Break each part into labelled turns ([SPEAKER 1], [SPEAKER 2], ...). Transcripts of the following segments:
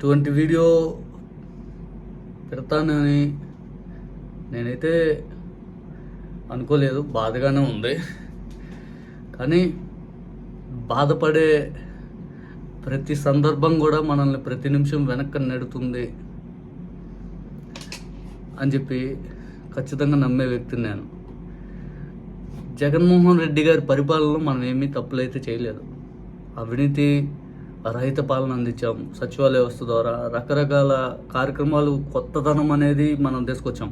[SPEAKER 1] ఇటువంటి వీడియో పెడతానని నేనైతే అనుకోలేదు. బాధగానే ఉంది. కానీ బాధపడే ప్రతి సందర్భం కూడా మనల్ని ప్రతి నిమిషం వెనక్కి నెడుతుంది అని చెప్పి ఖచ్చితంగా నమ్మే వ్యక్తిని నేను. జగన్మోహన్ రెడ్డి గారి పరిపాలనలో మనం ఏమీ తప్పులైతే చేయలేదు. అవినీతి రైతు పాలన అందించాం. సచివాలయ వ్యవస్థ ద్వారా రకరకాల కార్యక్రమాలు కొత్తదనం అనేది మనం తీసుకొచ్చాం.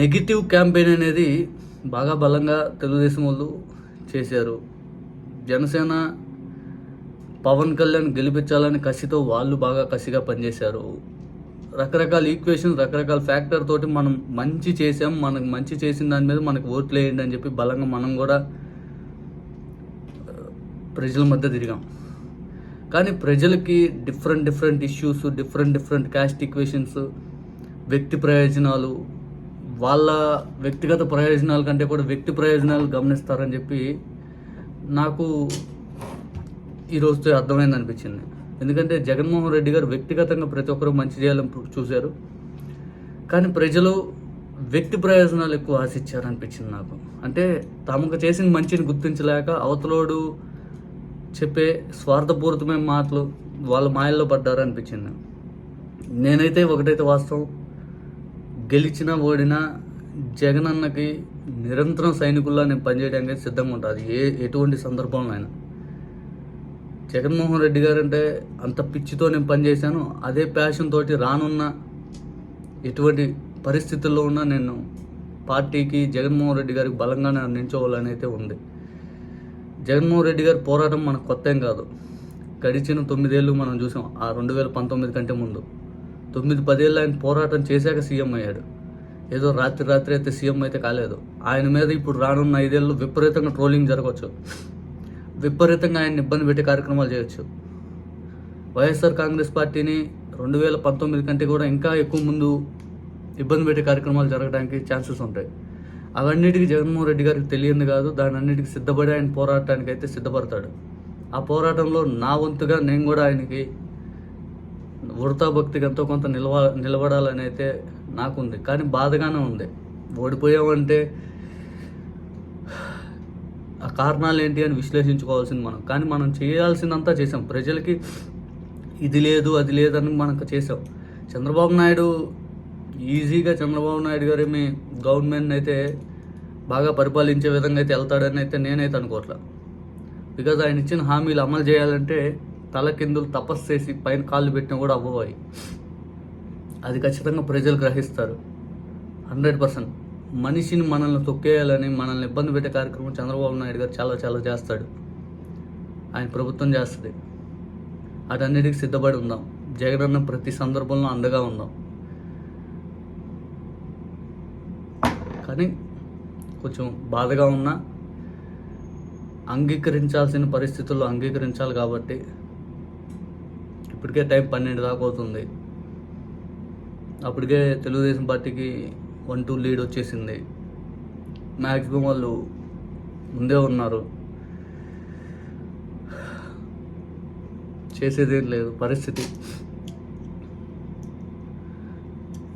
[SPEAKER 1] నెగిటివ్ క్యాంపెయిన్ అనేది బాగా బలంగా తెలుగుదేశం వాళ్ళు చేశారు. జనసేన పవన్ కళ్యాణ్ గెలిపించాలని కసితో వాళ్ళు బాగా కసిగా పనిచేశారు. రకరకాల ఈక్వేషన్ రకరకాల ఫ్యాక్టర్ తోటి మనం మంచి చేసాం మనకు మంచి చేసిన దాని మీద మనకు ఓట్లు వేయండి అని చెప్పి బలంగా మనం కూడా ప్రజల మధ్య తిరిగాం. కానీ ప్రజలకి different different issues different different caste equations వ్యక్తి ప్రయోజనాలు వాళ్ళ వ్యక్తిగత ప్రయోజనాల కంటే కూడా వ్యక్తి ప్రయోజనాలు గమనిస్తారని చెప్పి నాకు ఈరోజుతో అర్థమైంది అనిపించింది. ఎందుకంటే జగన్మోహన్ రెడ్డి గారు వ్యక్తిగతంగా ప్రతి ఒక్కరూ మంచి చేయాలని చూశారు. కానీ ప్రజలు వ్యక్తి ప్రయోజనాలు ఎక్కువ ఆశించారు అనిపించింది నాకు. అంటే తమకు చేసిన మంచిని గుర్తించలేక అవతలోడు చెప్పే స్వార్థపూరితమైన మాటలు వాళ్ళ మాయల్లో పడ్డారు అనిపించింది. నేనైతే ఒకటైతే వాస్తవం. గెలిచినా ఓడినా జగన్ అన్నకి నిరంతరం సైనికుల్లో నేను పనిచేయడానికి సిద్ధంగా ఉంటుంది ఏ ఎటువంటి సందర్భంలో అయినా. జగన్మోహన్ రెడ్డి గారు అంటే అంత పిచ్చితో నేను పనిచేశాను. అదే ప్యాషన్ తోటి రానున్న ఎటువంటి పరిస్థితుల్లో ఉన్నా నేను పార్టీకి జగన్మోహన్ రెడ్డి గారికి బలంగా నిల్చోవాలని అయితే ఉంది. జగన్మోహన్ రెడ్డి గారి పోరాటం మనకు కొత్త ఏం కాదు. గడిచిన తొమ్మిదేళ్ళు మనం చూసాం ఆ రెండు వేల పంతొమ్మిది కంటే ముందు. తొమ్మిది పదేళ్ళు ఆయన పోరాటం చేశాక సీఎం అయ్యాడు. ఏదో రాత్రి రాత్రి అయితే సీఎం అయితే కాలేదు. ఆయన మీద ఇప్పుడు రానున్న ఐదేళ్ళు విపరీతంగా ట్రోలింగ్ జరగవచ్చు. విపరీతంగా ఆయన ఇబ్బంది పెట్టే కార్యక్రమాలు చేయొచ్చు. వైఎస్ఆర్ కాంగ్రెస్ పార్టీని రెండు వేల పంతొమ్మిది కంటే కూడా ఇంకా ఎక్కువ ముందు ఇబ్బంది పెట్టే కార్యక్రమాలు జరగడానికి ఛాన్సెస్ ఉంటాయి. అవన్నిటికీ జగన్మోహన్ రెడ్డి గారికి తెలియంది కాదు దాని అన్నిటికీ సిద్ధపడి ఆయన పోరాటానికి అయితే సిద్ధపడతాడు. ఆ పోరాటంలో నా వంతుగా నేను కూడా ఆయనకి వృతాభక్తికి ఎంతో కొంత నిలవ నిలబడాలని అయితే నాకుంది. కానీ బాధగానే ఉంది. ఓడిపోయామంటే ఆ కారణాలు ఏంటి అని విశ్లేషించుకోవాల్సింది మనం. కానీ మనం చేయాల్సిందంతా చేసాం ప్రజలకి ఇది లేదు అది లేదని మనకు చేసాం చంద్రబాబు నాయుడు ఈజీగా చంద్రబాబు నాయుడు గారి మీ గవర్నమెంట్ అయితే బాగా పరిపాలించే విధంగా అయితే వెళ్తాడని అయితే నేనైతే అనుకోవట్లా. బికాజ్ ఆయన ఇచ్చిన హామీలు అమలు చేయాలంటే తల కిందులు తపస్సు చేసి పైన కాళ్ళు పెట్టినా కూడా అవ్వవాయి అది ఖచ్చితంగా ప్రజలు గ్రహిస్తారు. Hundred percent. మనిషిని మనల్ని తొక్కేయాలని మనల్ని ఇబ్బంది పెట్టే కార్యక్రమం చంద్రబాబు నాయుడు గారు చాలా చాలా చేస్తాడు. ఆయన ప్రభుత్వం చేస్తుంది. అటన్నిటికి సిద్ధపడి ఉందాం. జగనన్న ప్రతి సందర్భంలో అండగా ఉందాం. కానీ కొంచెం బాధగా ఉన్నా అంగీకరించాల్సిన పరిస్థితుల్లో అంగీకరించాలి కాబట్టి ఇప్పటికే టైం పన్నెండు దాకా అవుతుంది. అప్పటికే తెలుగుదేశం పార్టీకి వన్ టూ లీడ్ వచ్చేసింది. మ్యాక్సిమం వాళ్ళు ముందే ఉన్నారు. చేసేదేం లేదు పరిస్థితి.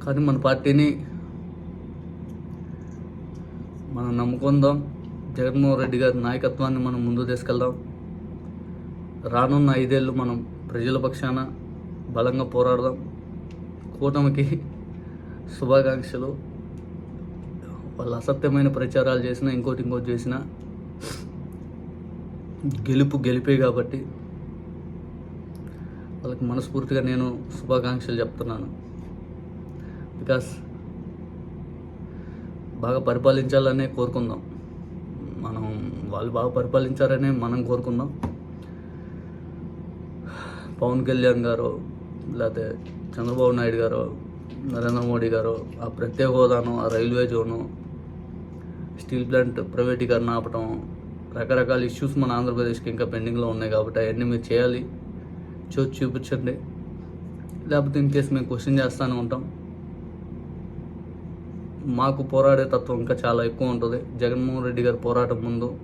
[SPEAKER 1] కానీ మన పార్టీని మనం నమ్ముకుందాం. జగన్మోహన్ రెడ్డి గారి నాయకత్వాన్ని మనం ముందు తీసుకెళ్దాం. రానున్న ఐదేళ్ళు మనం ప్రజల పక్షాన బలంగా పోరాడదాం. కూటమికి శుభాకాంక్షలు. వాళ్ళు అసత్యమైన ప్రచారాలు చేసినా ఇంకోటి ఇంకోటి చేసినా గెలుపు గెలిపే కాబట్టి వాళ్ళకి మనస్ఫూర్తిగా నేను శుభాకాంక్షలు చెప్తున్నాను. బికాస్ బాగా పరిపాలించాలనే కోరుకుందాం. మనం వాళ్ళు బాగా పరిపాలించారనే మనం కోరుకుందాం. పవన్ కళ్యాణ్ గారు లేకపోతే చంద్రబాబు నాయుడు గారు నరేంద్ర మోడీ గారు ఆ ప్రత్యేక హోదాను ఆ రైల్వే జోను స్టీల్ ప్లాంట్ ప్రైవేటీకరణ ఆపటం రకరకాల ఇష్యూస్ మన ఆంధ్రప్రదేశ్కి ఇంకా పెండింగ్లో ఉన్నాయి కాబట్టి అవన్నీ మీరు చేయాలి. చూసి చూపించండి. లేకపోతే ఇన్ కేసు మేము క్వశ్చన్ చేస్తూనే ఉంటాం. మాకు పోరాడే తత్వం ఇంకా చాలా ఎక్కువ ఉంటుంది. జగన్మోహన్ రెడ్డి గారి పోరాటం ముందు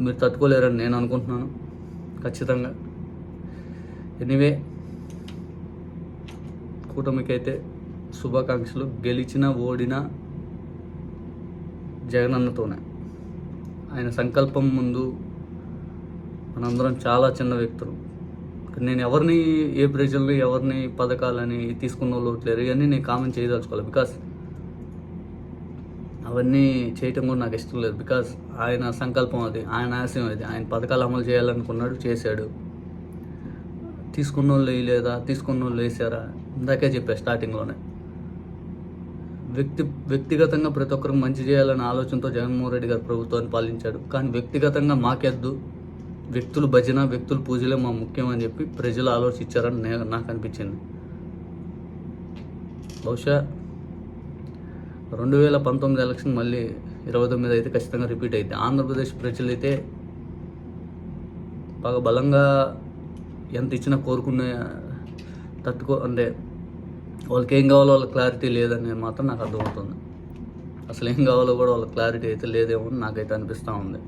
[SPEAKER 1] మీరు తట్టుకోలేరని నేను అనుకుంటున్నాను. ఖచ్చితంగా. ఎనీవే కూటమికైతే శుభాకాంక్షలు. గెలిచినా ఓడినా జగనన్నతోనే. ఆయన సంకల్పం ముందు మనందరం చాలా చిన్న వ్యక్తులు. నేను ఎవరిని ఏ ప్రజల్ని ఎవరిని పథకాలని తీసుకున్న వాళ్ళు లేరు. ఇవన్నీ నేను కామెంట్ చేయదలుచుకోవాలి. బికాస్ అవన్నీ చేయటం కూడా నాకు ఇష్టం లేదు. బికాస్ ఆయన సంకల్పం అది ఆయన ఆశయం అది. ఆయన పథకాలు అమలు చేయాలనుకున్నాడు చేశాడు. తీసుకున్న వాళ్ళు వేయలేదా? తీసుకున్న వాళ్ళు వేసారా ఇందాకే చెప్పా స్టార్టింగ్లోనే వ్యక్తి వ్యక్తిగతంగా ప్రతి ఒక్కరికి మంచి చేయాలనే ఆలోచనతో జగన్మోహన్ రెడ్డి గారు ప్రభుత్వాన్ని పాలించాడు. కానీ వ్యక్తిగతంగా మాకెద్దు. వ్యక్తులు భజన వ్యక్తుల పూజలే మా ముఖ్యం అని చెప్పి ప్రజలు ఆలోచించారని నాకు అనిపించింది. బహుశా రెండు వేల పంతొమ్మిది ఎలక్షన్ మళ్ళీ ఇరవై తొమ్మిది అయితే ఖచ్చితంగా రిపీట్ అయితే. ఆంధ్రప్రదేశ్ ప్రజలు అయితే బాగా బలంగా ఎంత ఇచ్చినా కోరుకునే తట్టుకో అంటే వాళ్ళకి ఏం కావాలో వాళ్ళ క్లారిటీ లేదని మాత్రం నాకు అర్థమవుతుంది. అసలు ఏం కావాలో కూడా వాళ్ళ క్లారిటీ అయితే లేదేమో అని నాకైతే అనిపిస్తూ ఉంది.